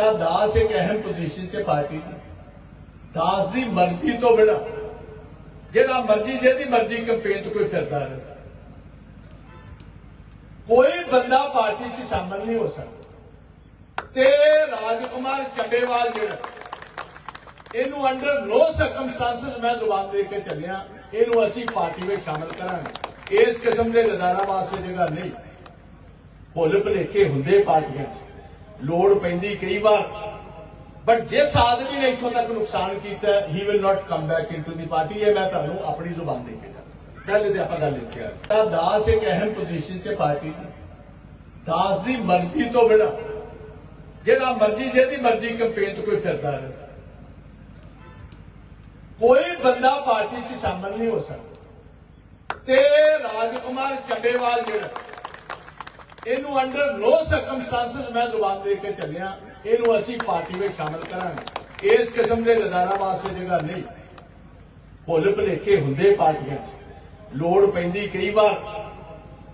ਤਾਂ ਦਾਸ ਇੱਕ ਅਹਿਮ ਪੋਜੀਸ਼ਨ 'ਚ ਪਾਰਟੀ ਦੀ। ਦਾਸ ਦੀ ਮਰਜ਼ੀ ਤੋਂ ਬਿਨਾ, ਜਿਹੜਾ ਮਰਜ਼ੀ ਜਿਹਦੀ ਮਰਜ਼ੀ ਕੰਪੇਨ 'ਚ ਕੋਈ ਫਿਰਦਾ ਰਹੇ। ਕੋਈ ਬੰਦਾ ਪਾਰਟੀ 'ਚ ਸ਼ਾਮਲ ਨਹੀਂ ਹੋ ਸਕਦਾ। ਤੇ ਰਾਜਕੁਮਾਰ ਚੱਬੇਵਾਲ ਜਿਹੜਾ, ਇਹਨੂੰ ਅੰਡਰ ਨੋ ਸਰਕਮਸਟੈਂਸਸ ਮੈਂ ਜ਼ੁਬਾਨ ਦੇ ਕੇ ਚੱਲਿਆ, ਇਹਨੂੰ ਅਸੀਂ ਪਾਰਟੀ ਵਿੱਚ ਸ਼ਾਮਲ ਕਰਾਂਗੇ। ਇਸ ਕਿਸਮ ਦੇ ਗਦਾਰਾਂ ਵਾਸਤੇ ਜਗ੍ਹਾ ਨਹੀਂ। ਭੁੱਲ ਭੁਲੇਖੇ ਹੁੰਦੇ ਪਾਰਟੀਆਂ 'ਚ। ਲੋੜ ਪੈਂਦੀ ਕਈ ਵਾਰ। ਬਟ ਜਿਸ ਆਦਮੀ ਨੇ ਇੱਥੋਂ ਤੱਕ ਨੁਕਸਾਨ ਕੀਤਾ he will not come back into the party ਇਹ ਮੈਂ ਤੁਹਾਨੂੰ ਆਪਣੀ ਜ਼ੁਬਾਨ ਦੇ ਕੇ ਕਹਿੰਦਾ ਪਹਿਲੇ ਤੇ ਆਪਾਂ ਗੱਲ ਇੱਥੇ ਤਾਂ ਦਾਸ ਇੱਕ ਅਹਿਮ ਪੋਜੀਸ਼ਨ 'ਚ ਪਾਰਟੀ ਦੀ ਦਾਸ ਦੀ ਮਰਜ਼ੀ ਤੋਂ ਬਿਨਾ, ਜਿਹੜਾ ਮਰਜ਼ੀ, ਜਿਹਦੀ ਮਰਜ਼ੀ ਕੰਪੇਨ 'ਚ ਕੋਈ ਫਿਰਦਾ ਰਹੇ। ਕੋਈ ਬੰਦਾ ਪਾਰਟੀ 'ਚ ਸ਼ਾਮਲ ਨਹੀਂ ਹੋ ਸਕਦਾ। ਤੇ ਰਾਜਕੁਮਾਰ ਚੱਬੇਵਾਲ ਜਿਹੜਾ ਇਹਨੂੰ ਅੰਡਰ ਨੋ ਸਰਕਮਸਟੈਂਸਸ ਮੈਂ ਜ਼ੁਬਾਨ ਦੇ ਕੇ ਚੱਲਿਆ। ਇਹਨੂੰ ਅਸੀਂ ਪਾਰਟੀ ਵਿੱਚ ਸ਼ਾਮਲ ਕਰਾਂਗੇ। ਇਸ ਕਿਸਮ ਦੇ ਗਦਾਰਾਂ ਵਾਸਤੇ ਜਗ੍ਹਾ ਨਹੀਂ। ਭੁੱਲ ਭੁਲੇਖੇ ਹੁੰਦੇ ਪਾਰਟੀਆਂ 'ਚ। ਲੋੜ ਪੈਂਦੀ ਕਈ ਵਾਰ।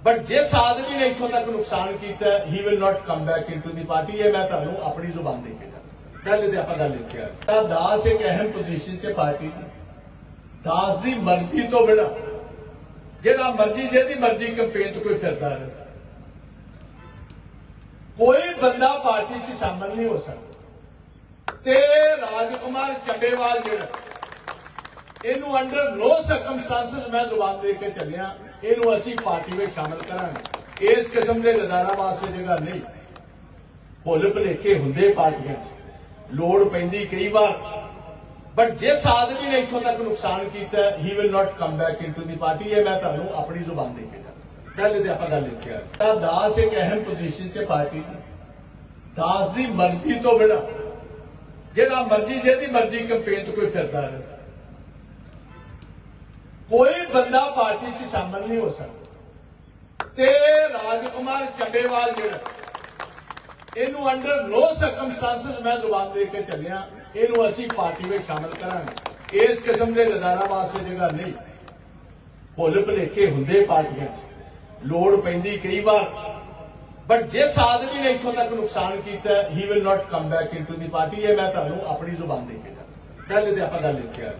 ਬਟ ਜਿਸ ਆਦਮੀ ਨੇ ਇੱਥੋਂ ਤੱਕ ਨੁਕਸਾਨ ਕੀਤਾ he will not come back into the party ਇਹ ਮੈਂ ਤੁਹਾਨੂੰ ਆਪਣੀ ਜ਼ੁਬਾਨ ਦੇ ਕੇ ਪਹਿਲੇ ਤੇ ਆਪਾਂ ਗੱਲ ਇੱਥੇ ਆ ਤਾਂ ਦਾਸ ਇੱਕ ਅਹਿਮ ਪੋਜੀਸ਼ਨ 'ਚ ਪਾਰਟੀ ਦੀ। ਦਾਸ ਦੀ ਮਰਜ਼ੀ ਤੋਂ ਬਿਨਾ। ਜਿਹੜਾ ਮਰਜ਼ੀ ਜਿਹਦੀ ਮਰਜ਼ੀ ਕੰਪੇਨ 'ਚ ਕੋਈ ਫਿਰਦਾ ਰਹੇ। ਕੋਈ ਬੰਦਾ ਪਾਰਟੀ 'ਚ ਸ਼ਾਮਲ ਨਹੀਂ ਹੋ ਸਕਦਾ। ਤੇ ਰਾਜਕੁਮਾਰ ਚੱਬੇਵਾਲ ਜਿਹੜਾ, ਇਹਨੂੰ ਅੰਡਰ ਨੋ ਸਰਕਮਸਟੈਂਸਸ ਮੈਂ ਜ਼ੁਬਾਨ ਦੇ ਕੇ ਚੱਲਿਆ, ਇਹਨੂੰ ਅਸੀਂ ਪਾਰਟੀ ਵਿੱਚ ਸ਼ਾਮਲ ਕਰਾਂਗੇ। ਇਸ ਕਿਸਮ ਦੇ ਗਦਾਰਾਂ ਵਾਸਤੇ ਜਗ੍ਹਾ ਨਹੀਂ। ਭੁੱਲ ਭੁਲੇਖੇ ਹੁੰਦੇ ਪਾਰਟੀਆਂ 'ਚ। ਲੋੜ ਪੈਂਦੀ ਕਈ ਵਾਰ। ਬਟ ਜਿਸ ਆਦਮੀ ਨੇ ਇੱਥੋਂ ਤੱਕ ਨੁਕਸਾਨ ਕੀਤਾ he will not come back into the party ਇਹ ਮੈਂ ਤੁਹਾਨੂੰ ਆਪਣੀ ਜ਼ੁਬਾਨ ਦੇ ਕੇ ਕਹਿੰਦਾ ਪਹਿਲੇ ਤੇ ਆਪਾਂ ਗੱਲ ਇੱਥੇ ਆ। ਤਾਂ ਦਾਸ ਇੱਕ ਅਹਿਮ ਪੋਜੀਸ਼ਨ 'ਚ ਪਾਰਟੀ ਦੀ। ਦਾਸ ਦੀ ਮਰਜ਼ੀ ਤੋਂ ਬਿਨਾ, ਜਿਹੜਾ ਮਰਜ਼ੀ ਜਿਹਦੀ ਮਰਜ਼ੀ ਕੰਪੇਨ 'ਚ ਕੋਈ ਫਿਰਦਾ ਰਹੇ। ਕੋਈ ਬੰਦਾ ਪਾਰਟੀ 'ਚ ਸ਼ਾਮਲ ਨਹੀਂ ਹੋ ਸਕਦਾ। ਤੇ ਰਾਜਕੁਮਾਰ ਚੱਬੇਵਾਲ ਜਿਹੜਾ, ਇਹਨੂੰ ਅੰਡਰ ਨੋ ਸਰਕਮਸਟੈਂਸਸ ਮੈਂ ਜ਼ੁਬਾਨ ਦੇ ਕੇ ਚੱਲਿਆ, ਇਹਨੂੰ ਅਸੀਂ ਪਾਰਟੀ ਵਿੱਚ ਸ਼ਾਮਲ ਕਰਾਂਗੇ। ਇਸ ਕਿਸਮ ਦੇ ਗਦਾਰਾਂ ਵਾਸਤੇ ਜਗ੍ਹਾ ਨਹੀਂ। ਭੁੱਲ ਭੁਲੇਖੇ ਹੁੰਦੇ ਪਾਰਟੀਆਂ 'ਚ। ਲੋੜ ਪੈਂਦੀ ਕਈ ਵਾਰ। ਬਟ ਜਿਸ ਆਦਮੀ ਨੇ ਇੱਥੋਂ ਤੱਕ ਨੁਕਸਾਨ ਕੀਤਾ he will not come back into the party ਇਹ ਮੈਂ ਤੁਹਾਨੂੰ ਆਪਣੀ ਜ਼ੁਬਾਨ ਦੇ ਕੇ ਜਾਂਦਾ ਪਹਿਲੇ ਤੇ ਆਪਾਂ ਗੱਲ ਇੱਥੇ ਆ